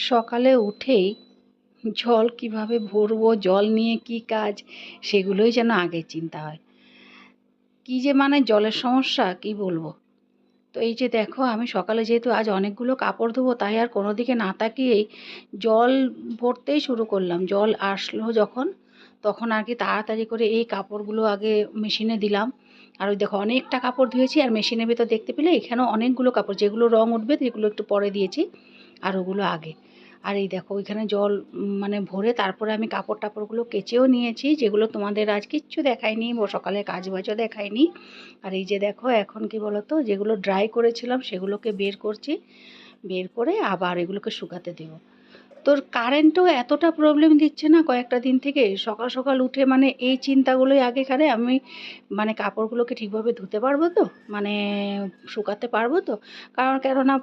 সকালে উঠেই জল কীভাবে ভরবো, জল নিয়ে কী কাজ, সেগুলোই যেন আগে চিন্তা হয়। কী যে মানে জলের সমস্যা, কী বলব? তো এই যে দেখো, আমি সকালে যেহেতু আজ অনেকগুলো কাপড় ধোবো, তাই আর কোনো দিকে না তাকিয়েই জল ভরতেই শুরু করলাম। জল আসলো যখন, তখন আর কি তাড়াতাড়ি করে এই কাপড়গুলো আগে মেশিনে দিলাম। আর ওই দেখো, অনেকটা কাপড় ধুয়েছি, আর মেশিনের ভেতর দেখতে পেলে এখানেও অনেকগুলো কাপড়, যেগুলো রং উঠবে সেগুলো একটু পরে দিয়েছি, আর ওগুলো আগে। আর এই দেখো, ওইখানে জল মানে ভরে তারপরে আমি কাপড় টাপড়গুলো কেচেও নিয়েছি, যেগুলো তোমাদের আজ কিচ্ছু দেখায়নি সকালে কাজ বাজও দেখায়নি আর এই যে দেখো, এখন কি বলতো, যেগুলো ড্রাই করেছিলাম সেগুলোকে বের করছি, বের করে আবার এগুলোকে শুকাতে দেবো। তোর কারেন্টও এতটা প্রবলেম দিচ্ছে না কয়েকটা দিন থেকে? সকাল সকাল উঠে মানে এই চিন্তাগুলোই আগে খারে আমি মানে কাপড়গুলোকে ঠিকভাবে ধুতে পারব তো? মানে শুকাতে পারব তো? কারণ কেননা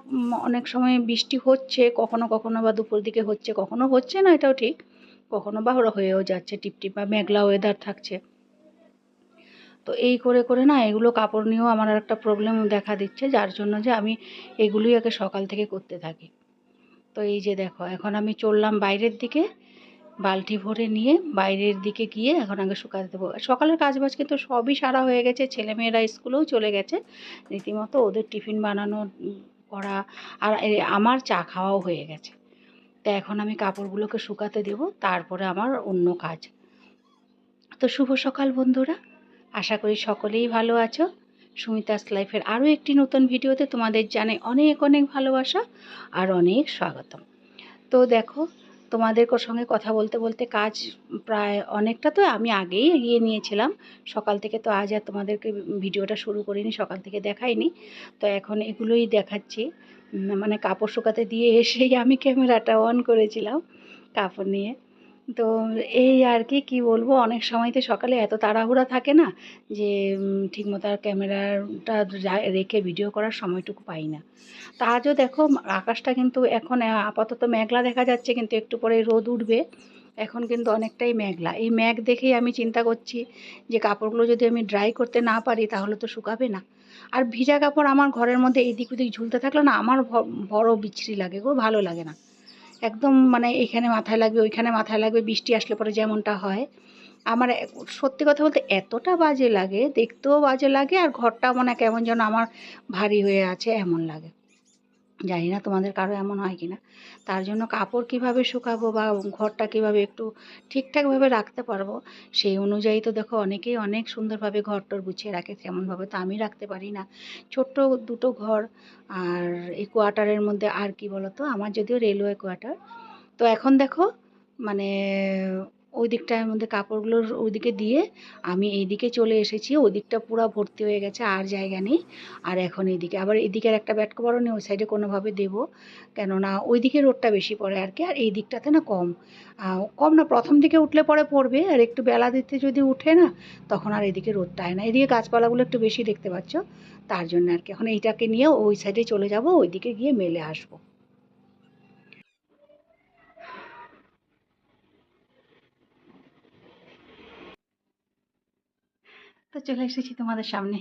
অনেক সময় বৃষ্টি হচ্ছে, কখনো কখনো বা দুপুর দিকে হচ্ছে, কখনো হচ্ছে না এটাও ঠিক। কখনো বা ওরা হয়েও যাচ্ছে টিপটিপ বা মেঘলা ওয়েদার থাকছে। তো এই করে করে না এগুলো কাপড় নিয়েও আমার একটা প্রবলেম দেখা দিচ্ছে, যার জন্য যে আমি এগুলোই আগে সকাল থেকে করতে থাকি। তো এই যে দেখো, এখন আমি চললাম বাইরের দিকে, বালতি ভরে নিয়ে বাইরের দিকে গিয়ে এখন আগে শুকাতে দেবো। সকালের কাজ বাজ কিন্তু সবই সারা হয়ে গেছে, ছেলেমেয়েরা স্কুলেও চলে গেছে। রীতিমতো ওদের টিফিন বানানো করা আর আমার চা খাওয়াও হয়ে গেছে। তো এখন আমি কাপড়গুলোকে শুকাতে দেবো, তারপরে আমার অন্য কাজ। তো শুভ সকাল বন্ধুরা, আশা করি সকলেই ভালো আছো। সুমিতাস লাইফের আরও একটি নতুন ভিডিওতে তোমাদের জানে অনেক অনেক ভালোবাসা আর অনেক স্বাগতম। তো দেখো, তোমাদের সঙ্গে কথা বলতে বলতে কাজ প্রায় অনেকটা তো আমি আগেই এগিয়ে নিয়েছিলাম। সকাল থেকে তো আজ আর তোমাদেরকে ভিডিওটা শুরু করিনি, সকাল থেকে দেখাইনি। তো এখন এগুলোই দেখাচ্ছি। মানে কাপড় শুকাতে দিয়ে এসেই আমি ক্যামেরাটা অন করেছিলাম, কাপড় নিয়ে। তো এই আর কি কি বলব? অনেক সময় তো সকালে এত তাড়াহুড়া থাকে না যে ঠিকমতো আর ক্যামেরাটা রেখে ভিডিও করার সময়টুকু পাই না। তা আজও দেখো, আকাশটা কিন্তু এখন আপাতত মেঘলা দেখা যাচ্ছে, কিন্তু একটু পরে রোদ উঠবে। এখন কিন্তু অনেকটাই মেঘলা। এই মেঘ দেখেই আমি চিন্তা করছি যে, কাপড়গুলো যদি আমি ড্রাই করতে না পারি, তাহলে তো শুকাবে না। আর ভিজা কাপড় আমার ঘরের মধ্যে এদিক ওদিক ঝুলতে থাকলে না, আমার বড় বিচ্ছিরি লাগে গো, ভালো লাগে না। একদম মানে এখানে মাথায় লাগবে, ওইখানে মাথায় লাগবে, বৃষ্টি আসলে পরে যেমনটা হয়। আমার সত্যি কথা বলতে এতটা বাজে লাগে, দেখতেও বাজে লাগে, আর ঘরটা মনে কেমন যেন আমার ভারী হয়ে আছে, এমন লাগে। জানি না তোমাদের কারও এমন হয় কি না তার জন্য কাপড় কীভাবে শুকাবো বা ঘরটা কীভাবে একটু ঠিকঠাকভাবে রাখতে পারব, সেই অনুযায়ী তো দেখো অনেকেই অনেক সুন্দরভাবে ঘর টর গুছিয়ে রাখে, তেমনভাবে তো আমি রাখতে পারি না। ছোট্ট দুটো ঘর আর এই কোয়ার্টারের মধ্যে আর কি বলো তো আমার যদিও রেলওয়ে কোয়ার্টার তো এখন দেখো মানে ওই দিকটার মধ্যে কাপড়গুলোর ওইদিকে দিয়ে আমি এইদিকে চলে এসেছি। ওই দিকটা পুরো ভর্তি হয়ে গেছে, আর জায়গা নেই। আর এখন এইদিকে, আবার এদিকের একটা ব্যাট কভারও নেই, ওই সাইডে কোনোভাবে দেবো। কেননা ওই দিকে রোদটা বেশি পড়ে আর কি, আর এই দিকটাতে না কম। কম না, প্রথম দিকে উঠলে পরে পড়বে, আর একটু বেলা দিতে যদি উঠে না, তখন আর এদিকে রোদটা হয় না। এদিকে গাছপালাগুলো একটু বেশি দেখতে পাচ্ছ, তার জন্য আর কি। এখন এইটাকে নিয়ে ওই সাইডে চলে যাব, ওইদিকে গিয়ে মেলে আসব। তো চলে এসেছি তোমাদের সামনে।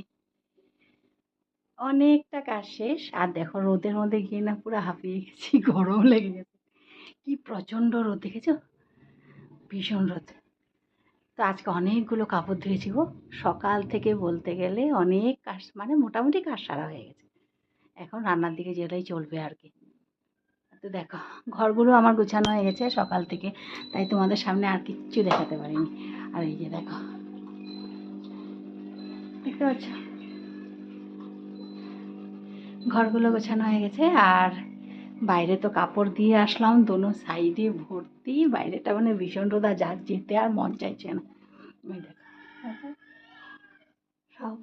অনেকটা কাজ শেষ। আর দেখো, রোদের মধ্যে গিয়ে না পুরো হাঁপিয়ে গেছি, গরম লেগে গেছে। কি প্রচণ্ড রোদ, দেখেছ? ভীষণ রোদ। তো আজকে অনেকগুলো কাপড় ধুয়েছি গো। সকাল থেকে বলতে গেলে অনেক কাজ মানে মোটামুটি কাজ সারা হয়ে গেছে। এখন রান্নার দিকে যেটাই চলবে আর কি। তো দেখো, ঘরগুলো আমার গোছানো হয়ে গেছে সকাল থেকে, তাই তোমাদের সামনে আর কিচ্ছু দেখাতে পারিনি। আর এই যে দেখো দেখতে পাচ্ছ? ঘরগুলো গোছানো হয়ে গেছে আর বাইরে তো কাপড় দিয়ে আসলাম, দোনো সাইডে ভর্তি। বাইরেটা মানে ভীষণ রোদা, যার যেতে আর মন চাইছে না। সব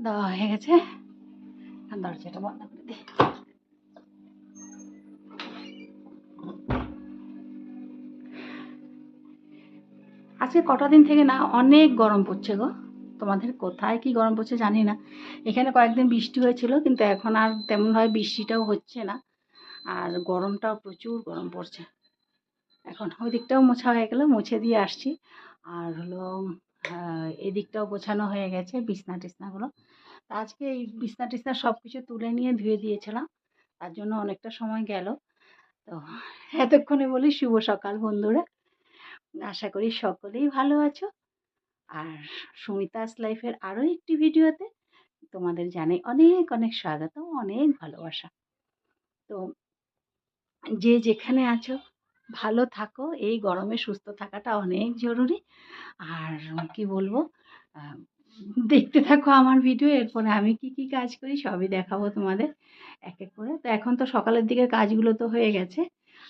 দেওয়া হয়ে গেছে। দরজাটা বন্ধ করে দিই। আজকে কটা দিন থেকে না অনেক গরম পড়ছে গো। তোমাদের কোথায় কি গরম পড়ছে জানি না এখানে কয়েকদিন বৃষ্টি হয়েছিল, কিন্তু এখন আর তেমনভাবে বৃষ্টিটাও হচ্ছে না। আর গরমটাও প্রচুর গরম পড়ছে। এখন ওই দিকটাও মোছা হয়ে গেল, মুছে দিয়ে আসছি। আর হলো এদিকটাও গোছানো হয়ে গেছে বিছনা টিছনাগুলো। আজকে এই বিছনা টিছনা সব কিছু তুলে নিয়ে ধুয়ে দিয়েছিলাম, তার জন্য অনেকটা সময় গেল। তো এতক্ষণে বলি শুভ সকাল বন্ধুরা। আশা করি সকলেই ভালো আছো। আর সুমিতাস লাইফের আরও একটি ভিডিওতে তোমাদের জানাই অনেক অনেক স্বাগত, অনেক ভালোবাসা। তো যে যেখানে আছো, ভালো থাকো, এই গরমে সুস্থ থাকাটা অনেক জরুরি। আর কি বলব দেখতে থাকো আমার ভিডিও, এরপরে আমি কি কি কাজ করি সবই দেখাবো তোমাদের, এক এক করে। তো এখন তো সকালের দিকের কাজগুলো তো হয়ে গেছে।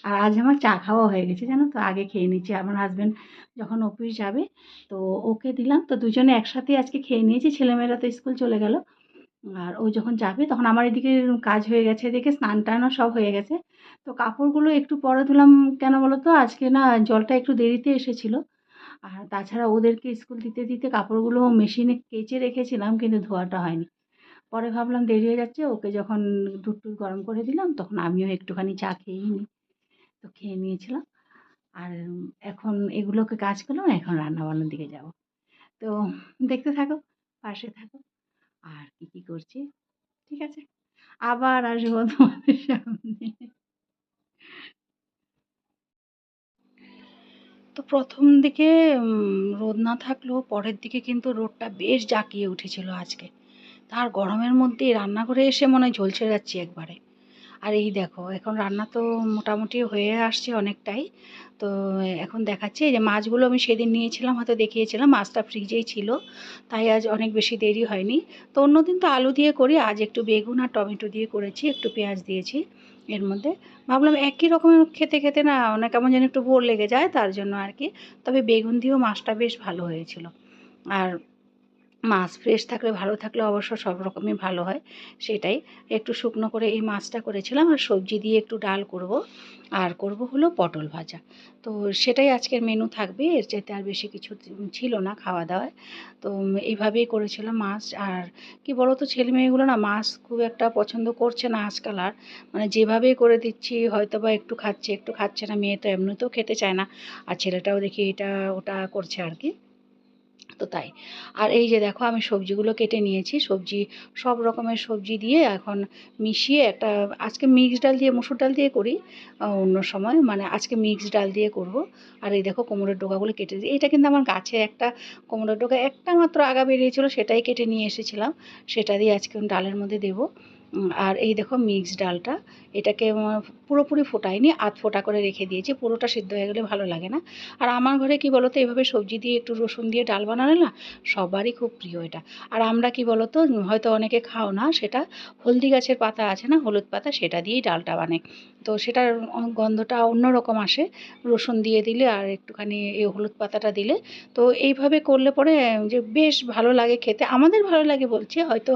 আর আজ আমার চা খাওয়া হয়ে গেছে, জানো তো? আগে খেয়ে নিচ্ছি। আমার হাজব্যান্ড যখন অফিস যাবে, তো ওকে দিলাম। তো দুজনে একসাথে আজকে খেয়ে নিয়েছি। ছেলেমেয়েরা তো স্কুল চলে গেল। আর ও যখন যাবে, তখন আমার এদিকে কাজ হয়ে গেছে। এদিকে স্নান টানও সব হয়ে গেছে। তো কাপড়গুলো একটু পরে ধুলাম, কেন বলো তো আজকে না জলটা একটু দেরিতে এসেছিল। আর তাছাড়া ওদেরকে স্কুল দিতে দিতে কাপড়গুলো মেশিনে কেচে রেখেছিলাম, কিন্তু ধোয়াটা হয়নি। পরে ভাবলাম দেরি হয়ে যাচ্ছে। ওকে যখন দুধ টুধ গরম করে দিলাম, তখন আমিও একটুখানি চা খেয়েই নিই। তো খেয়ে নিয়েছিলাম। আর এখন এগুলোকে কাজ করলাম, এখন রান্না বান্নার দিকে যাব। তো দেখতে থাকো, পাশে থাকো। আর কি কি করছি? ঠিক আছে। আবার আসব তোমাদের সামনে। তো প্রথম দিকে রোদ না থাকলেও পরের দিকে কিন্তু রোদটা বেশ জাঁকিয়ে উঠেছিল আজকে। তার গরমের মধ্যে রান্না করে এসে মনে হয় ঝলসে যাচ্ছি একবারে। আর এই দেখো, এখন রান্না তো মোটামুটি হয়ে আসছে অনেকটাই। তো এখন দেখাচ্ছি যে মাছগুলো আমি সেদিন নিয়েছিলাম হয়তো দেখিয়েছিলাম, মাছটা ফ্রিজেই ছিল, তাই আজ অনেক বেশি দেরি হয়নি। তো অন্যদিন তো আলু দিয়ে করি, আজ একটু বেগুন আর টমেটো দিয়ে করেছি, একটু পেঁয়াজ দিয়েছি এর মধ্যে। ভাবলাম একই রকমের খেতে খেতে না অনেক কেমন যেন একটু বোর লেগে যায় তার জন্য আর কি। তবে বেগুন দিয়েও মাছটা বেশ ভালো হয়েছিল। আর মাছ ফ্রেশ থাকলে, ভালো থাকলে অবশ্য সব রকমই ভালো হয়, সেটাই। একটু শুকনো করে এই মাছটা করেছিলাম আর সবজি দিয়ে একটু ডাল করব। আর করব হলো পটল ভাজা। তো সেটাই আজকের মেনু থাকবে, এর চাইতে আর বেশি কিছু ছিল না খাওয়া দাওয়ায়। তো এইভাবেই করেছিলাম মাছ। আর কি বলো তো ছেলে মেয়েগুলো না মাছ খুব একটা পছন্দ করছে না আজকাল আর। মানে যেভাবেই করে দিচ্ছি হয়তো বা একটু খাচ্ছে একটু খাচ্ছে না, মেয়ে তো এমনিতেও খেতে চায় না। আর ছেলেটাও দেখি এটা, ওটা করছে আর কি। তো তাই। আর এই যে দেখো, আমি সবজিগুলো কেটে নিয়েছি। সবজি, সব রকমের সবজি দিয়ে এখন মিশিয়ে একটা, আজকে মিক্স ডাল দিয়ে, মুসুর ডাল দিয়ে করি অন্য সময়। মানে আজকে মিক্স ডাল দিয়ে করব। আর এই দেখো কোমরের ডোকাগুলো কেটে দিই এটা কিন্তু আমার গাছে একটা কোমরের ডোকা একটা মাত্র আগা বেরিয়েছিল, সেটাই কেটে নিয়ে এসেছিলাম। সেটা দিয়ে আজকে ডালের মধ্যে দেবো। আর এই দেখো মিক্সড ডালটা, এটাকে পুরোপুরি ফোটাইনি, আধ ফোটা করে রেখে দিয়েছি, পুরোটা সিদ্ধ হয়ে গেলে ভালো লাগে না। আর আমার ঘরে কি বলতো এইভাবে সবজি দিয়ে একটু রসুন দিয়ে ডাল বানালে না, সবারই খুব প্রিয় এটা। আর আমরা কি বলতো, হয়তো অনেকে খাও না, সেটা হলদি গাছের পাতা আছে না, হলুদ পাতা, সেটা দিয়েই ডালটা বানাই। তো সেটার গন্ধটা অন্যরকম আসে, রসুন দিয়ে দিলে আর একটুখানি এই হলুদ পাতাটা দিলে। তো এইভাবে করলে পরে, যে বেশ ভালো লাগে খেতে, আমাদের ভালো লাগে বলছি, হয়তো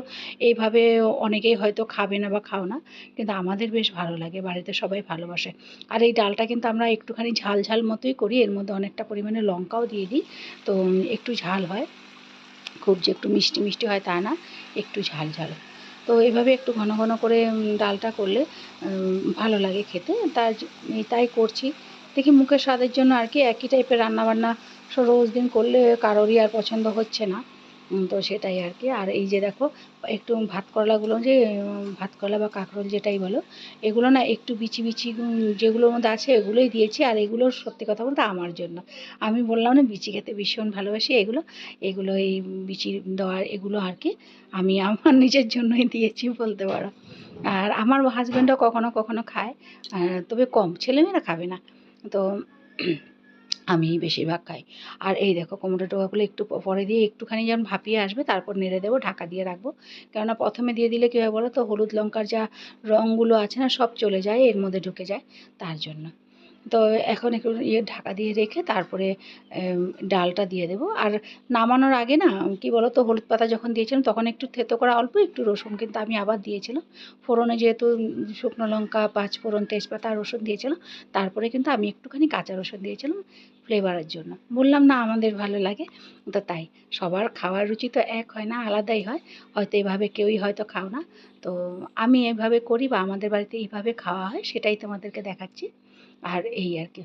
এইভাবে অনেকেই হয়তো খাবে না বা খাও না, কিন্তু আমাদের বেশ ভালো লাগে, বাড়িতে সবাই ভালোবাসে। আর এই ডালটা কিন্তু আমরা একটুখানি ঝাল ঝাল মতোই করি, এর মধ্যে অনেকটা পরিমাণে লঙ্কাও দিয়ে দিই। তো একটু ঝাল হয়, খুব যে একটু মিষ্টি মিষ্টি হয় তা না, একটু ঝাল ঝাল। তো এভাবে একটু ঘন ঘন করে ডালটা করলে ভালো লাগে খেতে। তার তাই করছি। দেখি মুখের স্বাদের জন্য আর কি, একই টাইপের রান্নাবান্না রোজ দিন করলে কারোরই আর পছন্দ হচ্ছে না। তো সেটাই আর কি। আর এই যে দেখো, একটু ভাত করলাগুলো যে ভাত করলা বা কাঁকরোল যেটাই বলো, এগুলো না একটু বিচি বিচি যেগুলোর মধ্যে আছে এগুলোই দিয়েছি আর এগুলো সত্যি কথা বলতে আমার জন্য। আমি বললাম না বিচি খেতে ভীষণ ভালোবাসি এগুলো এগুলো এই বিচি দেওয়ার এগুলো আর কি আমি আমার নিজের জন্যই দিয়েছি বলতে পারো। আর আমার হাজব্যান্ডও কখনো কখনো খায় তবে কম, ছেলেমেয়েরা খাবে না। তো আমি বেশিরভাগ খাই। আর এই দেখো কুমড়ো টোকাগুলো একটু পরে দিয়ে একটুখানি যেমন ভাপিয়ে আসবে তারপর নেড়ে দেবো, ঢাকা দিয়ে রাখব। কেননা প্রথমে দিয়ে দিলে কী হয় বলো তো? হলুদ লঙ্কার যা রঙগুলো আছে না সব চলে যায়, এর মধ্যে ঢুকে যায়, তার জন্য। তো এখন একটু ইয়ে ঢাকা দিয়ে রেখে তারপরে ডালটা দিয়ে দেবো। আর নামানোর আগে না, কি বলো তো হলুদ পাতা যখন দিয়েছিলাম তখন একটু থেতো করা অল্প, একটু রসুন কিন্তু আমি আবার দিয়েছিলাম। ফোড়নে যেহেতু শুকনো লঙ্কা পাঁচ ফোড়ন তেজপাতা আর রসুন দিয়েছিলাম, তারপরে কিন্তু আমি একটুখানি কাঁচা রসুন দিয়েছিলাম। ফ্লেভারের জন্য। বললাম, না, আমাদের ভালো লাগে। তো তাই, সবার খাওয়ার রুচি তো এক হয় না, আলাদাই হয়। হয়তো এভাবে কেউই হয়তো খাও না। তো আমি এভাবে করি বা আমাদের বাড়িতে এইভাবে খাওয়া হয়, সেটাই তোমাদেরকে দেখাচ্ছি। আর এই আর কি।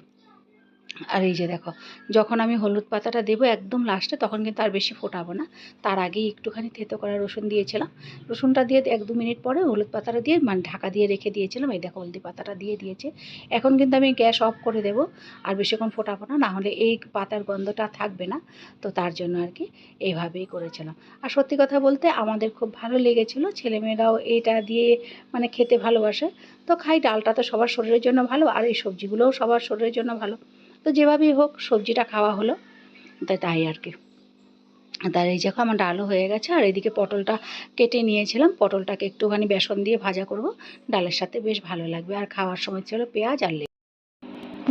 আর এই যে দেখো, যখন আমি হলুদ পাতাটা দেবো একদম লাস্টে তখন কিন্তু আর বেশি ফোটাবো না। তার আগেই একটুখানি থেতো করা রসুন দিয়েছিলাম। রসুনটা দিয়ে এক দু মিনিট পরে হলুদ পাতাটা দিয়ে মানে ঢাকা দিয়ে রেখে দিয়েছিলাম। এই দেখো, হলদি পাতাটা দিয়ে দিয়েছে। এখন কিন্তু আমি গ্যাস অফ করে দেবো, আর বেশিক্ষণ ফোটাবো না, নাহলে এই পাতার গন্ধটা থাকবে না। তো তার জন্য আর কি এইভাবেই করেছিলাম। আর সত্যি কথা বলতে আমাদের খুব ভালো লেগেছিলো। ছেলেমেয়েরাও এটা দিয়ে মানে খেতে ভালোবাসে। তো খাই, ডালটা তো সবার শরীরের জন্য ভালো, আর এই সবজিগুলোও সবার শরীরের জন্য ভালো। তো যেভাবেই হোক সবজিটা খাওয়া হলো। তাই তাই আর কি। তার এই দেখো আমার ডালও হয়ে গেছে, আর এদিকে পটলটা কেটে নিয়েছিলাম। পটলটাকে একটুখানি বেসন দিয়ে ভাজা করব। ডালের সাথে বেশ ভালো লাগবে। আর খাওয়ার সময় ছিল পেঁয়াজ আর লেবু।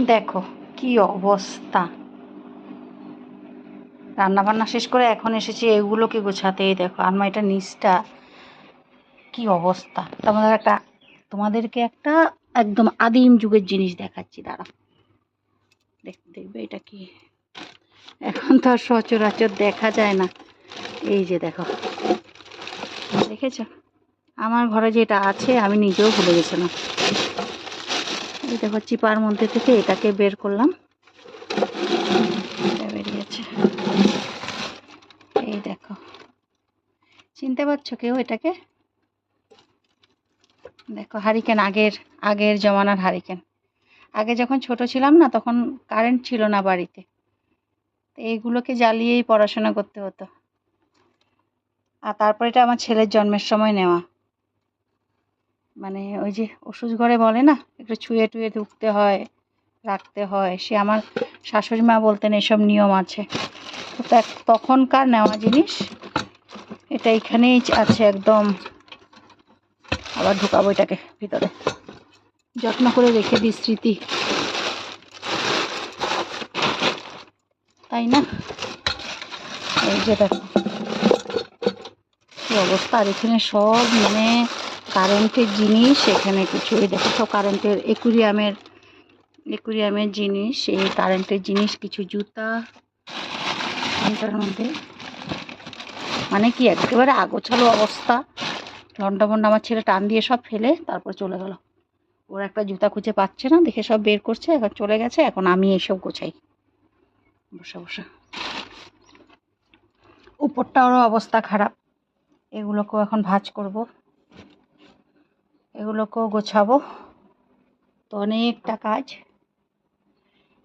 দেখো কি অবস্থা। রান্না বান্না শেষ করে এখন এসেছি এগুলোকে গোছাতে। দেখো আলমারিটার নিচটা। কি অবস্থা। তোমাদের একটা তোমাদেরকে একটা একদম আদিম যুগের জিনিস দেখাচ্ছি। দাঁড়া দেখবে এটা কি? এখন তো আর সচরাচর দেখা যায় না। এই যে দেখো। দেখেছ? আমার ঘরে যেটা আছে আমি নিজেও ভুলে গেছিলাম। এই দেখো, চিপার মধ্যে থেকে এটাকে বের করলাম। বেরিয়েছে এই দেখো। চিনতে পারছ কেউ এটাকে? দেখো, হারিকেন, আগের আগের জমানার হারিকেন। আগে যখন ছোট ছিলাম না, তখন কারেন্ট ছিল না বাড়িতে। তো এইগুলোকে জ্বালিয়েই পড়াশোনা করতে হতো। আর তারপরে এটা আমার ছেলের জন্মের সময় নেওয়া। মানে ওই যে ওষুধ ঘরে বলে না, একটু ছুঁয়ে টুয়ে ঢুকতে হয়, রাখতে হয়। সে আমার শাশুড়ি মা বলতেন, এসব নিয়ম আছে। তো তখনকার নেওয়া জিনিস, এটা এখানেই আছে একদম। আবার ঢুকাবো এটাকে ভিতরে। যত্ন করে রেখে দিই স্মৃতি। তাই না? এই যে দেখো। অবস্থা? আর এখানে সব মানে কারেন্টের জিনিস, এখানে কিছু এই দেখো সব কারেন্টের একুরিয়ামের একুরিয়ামের জিনিস, এই কারেন্টের জিনিস, কিছু জুতা। এটার মধ্যে মানে কি একেবারে আগোছালো অবস্থা। লন্ডা আমার ছেলে টান দিয়ে সব ফেলে, তারপর চলে গেল। ওর একটা জুতা খুঁজে পাচ্ছে না, দেখে সব বের করছে এখন চলে গেছে, এখন আমি এইসব গোছাই। বসে বসে। উপরটারও অবস্থা খারাপ। এগুলোকেও এখন ভাঁজ করব। এগুলোকেও গোছাবো। তো অনেকটা কাজ।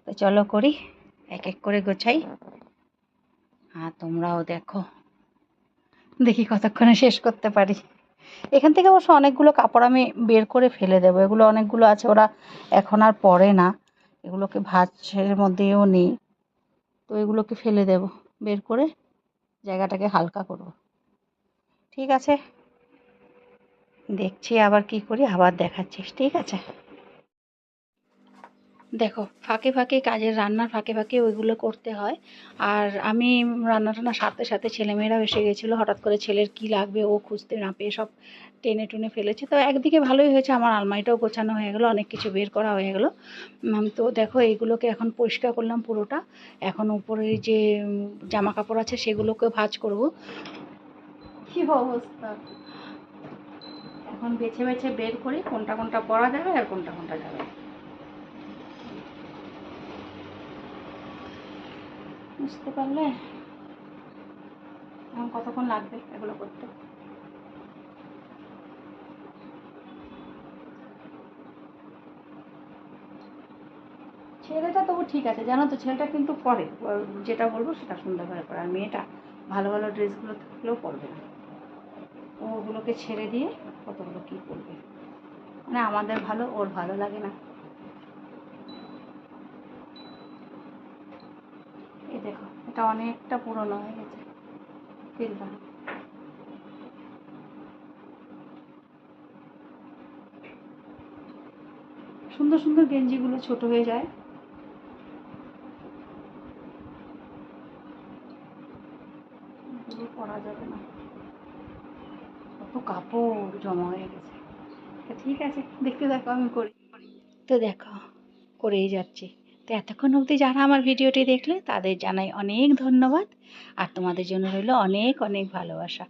তো চলো করি এক এক করে গোছাই। আর তোমরাও দেখো। দেখি কতক্ষণে শেষ করতে পারি। এখান থেকে অবশ্য অনেকগুলো কাপড় আমি বের করে ফেলে দেবো। এগুলো অনেকগুলো আছে, ওরা এখন আর পরে না। এগুলোকে ভাঁজের মধ্যেও নেই। তো এগুলোকে ফেলে দেব, বের করে জায়গাটাকে হালকা করব। ঠিক আছে? দেখছি আবার কি করি, আবার দেখাচ্ছিস, ঠিক আছে? দেখো, ফাঁকে ফাঁকে কাজের রান্নার ফাঁকে ফাঁকে ওইগুলো করতে হয়। আর আমি রান্না টান্না সাথে সাথে ছেলেমেয়েরাও এসে গেছিল, হঠাৎ করে ছেলের কি লাগবে ও খুঁজতে না পেয়ে সব টেনে টুনে ফেলেছে। তো একদিকে ভালোই হয়েছে, আমার আলমারিটাও গোছানো হয়ে গেলো, অনেক কিছু বের করা হয়ে গেলো। তো দেখো, এইগুলোকে এখন পরিষ্কার করলাম পুরোটা। এখন উপরে যে জামা কাপড় আছে সেগুলোকে ভাজ করব। কি অবস্থা? এখন বেছে বেছে বের করি, কোনটা কোনটা পরা যাবে আর কোনটা কোনটা যাবে না। বুঝতে পারলে এখন কতক্ষণ লাগবে এগুলো করতে? ছেলেটা তবু ঠিক আছে, জানো তো ছেলেটা কিন্তু পরে, যেটা বলব সেটা সুন্দর করে আর মেয়েটা ভালো ভালো ড্রেসগুলো থাকলেও পরবে না। ওগুলোকে ছেড়ে দিয়ে কতগুলো কী করবে? মানে আমাদের ভালো, ওর ভালো লাগে না এই দেখো এটা অনেকটা পুরনো হয়ে গেছে। ফিলটা সুন্দর সুন্দর গেঞ্জিগুলো ছোট হয়ে যায়। পরা যাবে না। কত কাপড় জমা হয়ে গেছে। ঠিক আছে, দেখতে দেখো আমি করি। তো দেখো, করেই যাচ্ছি। তো এতক্ষণ অবধি যারা আমার ভিডিওটি দেখলে, তাদের জানাই অনেক ধন্যবাদ আর তোমাদের জন্য রইল অনেক অনেক ভালোবাসা।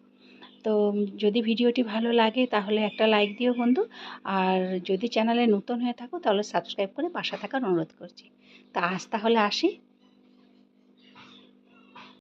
তো যদি ভিডিওটি ভালো লাগে, তাহলে একটা লাইক দিও বন্ধু। আর যদি চ্যানেলে নতুন হয়ে থাকো, তাহলে সাবস্ক্রাইব করে পাশে থাকার অনুরোধ করছি। তা আজ তাহলে আসি।